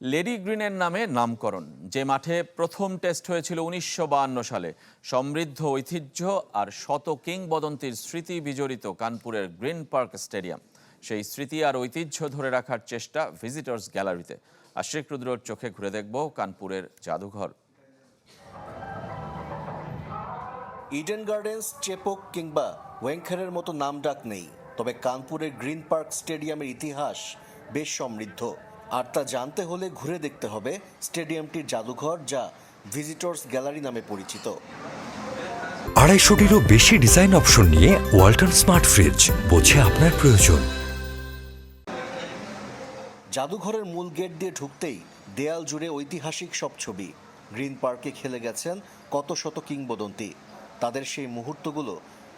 Lady গ্রিনের নামে নামকরণ, যে মাঠে প্রথম টেস্ট হয়েছিল উনিশশো সালে। সমৃদ্ধ ঐতিহ্য আর শত কিংবদন্তির স্মৃতি বিজড়িত কানপুরের গ্রিন পার্ক স্টেডিয়াম। সেই স্মৃতি আর ঐতিহ্য ধরে রাখার চেষ্টা ভিজিটর্স গ্যালারিতে। আশিক রুদ্রর চোখে ঘুরে দেখব কানপুরের জাদুঘর। ইডেন গার্ডেন্স, চেপক কিংবা ওয়েংখারের মতো নাম ডাক নেই, তবে কানপুরের গ্রিন পার্ক স্টেডিয়ামের ইতিহাস বেশ সমৃদ্ধ। আর তা জানতে হলে ঘুরে দেখতে হবে স্টেডিয়ামটির জাদুঘর যা ভিজিটর্স গ্যালারি নামে পরিচিত। আড়াইশোটিরও বেশি ডিজাইন অপশন নিয়ে ওয়ালটন স্মার্ট ফ্রিজ বোঝে আপনার প্রয়োজন। জাদুঘরের মূল গেট দিয়ে ঢুকতেই দেয়াল জুড়ে ঐতিহাসিক সব ছবি। গ্রিন পার্কে খেলে গেছেন কত শত কিংবদন্তি। তাদের সেই মুহূর্তগুলো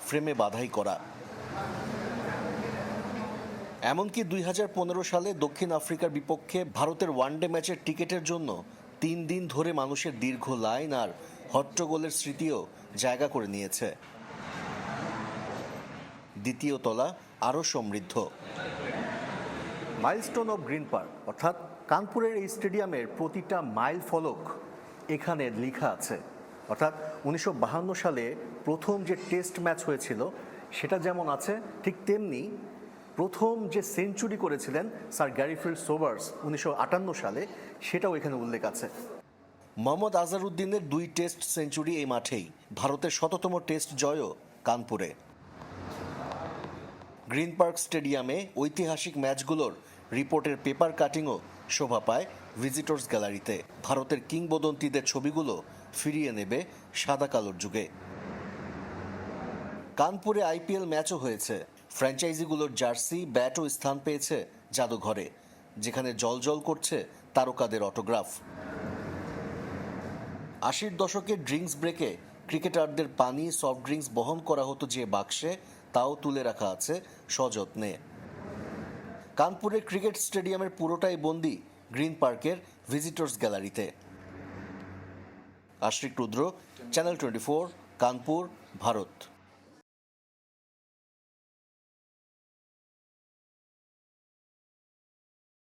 ফ্রেমে বাধাই করা। এমনকি দুই হাজার পনেরো সালে দক্ষিণ আফ্রিকার বিপক্ষে ভারতের ওয়ানডে ম্যাচের টিকিটের জন্য তিন দিন ধরে মানুষের দীর্ঘ লাইন আর হট্টগোলের স্মৃতিও জায়গা করে নিয়েছে। দ্বিতীয় তলা আরও সমৃদ্ধ। মাইলস্টোন অফ গ্রিন পার্ক অর্থাৎ কানপুরের এই স্টেডিয়ামের প্রতিটা মাইল ফলক এখানে লেখা আছে। অর্থাৎ উনিশশো সালে প্রথম যে টেস্ট ম্যাচ হয়েছিল, সেটা যেমন আছে, ঠিক তেমনি প্রথম যে সেঞ্চুরি করেছিলেন স্যার গ্যারিফিল্ড সোভার্স উনিশশো আটান্ন সালে, সেটাও এখানে উল্লেখ আছে। মোহাম্মদ আজহারউদ্দিনের দুই টেস্ট সেঞ্চুরি এই মাঠেই, ভারতের শততম টেস্ট জয়ও কানপুরে। গ্রিন পার্ক স্টেডিয়ামে ঐতিহাসিক ম্যাচগুলোর রিপোর্টের পেপার কাটিংও শোভা পায় ভিজিটর্স গ্যালারিতে। ভারতের কিংবদন্তিদের ছবিগুলো ফিরিয়ে নেবে সাদা কালোর যুগে। কানপুরে আইপিএল ম্যাচও হয়েছে। ফ্র্যাঞ্চাইজিগুলোর জার্সি ব্যাটও স্থান পেয়েছে জাদুঘরে, যেখানে জলজল করছে তারকাদের অটোগ্রাফ। আশির দশকের ড্রিঙ্কস ব্রেকে ক্রিকেটারদের পানি, সফট ড্রিঙ্কস বহন করা হতো যে বাক্সে, তাও তুলে রাখা আছে সযত্নে। কানপুরের ক্রিকেট স্টেডিয়ামের পুরোটাই বন্দি গ্রিন পার্কের ভিজিটর্স গ্যালারিতে। Ashrik Rudra, channel twenty four, Kanpur, Bharat.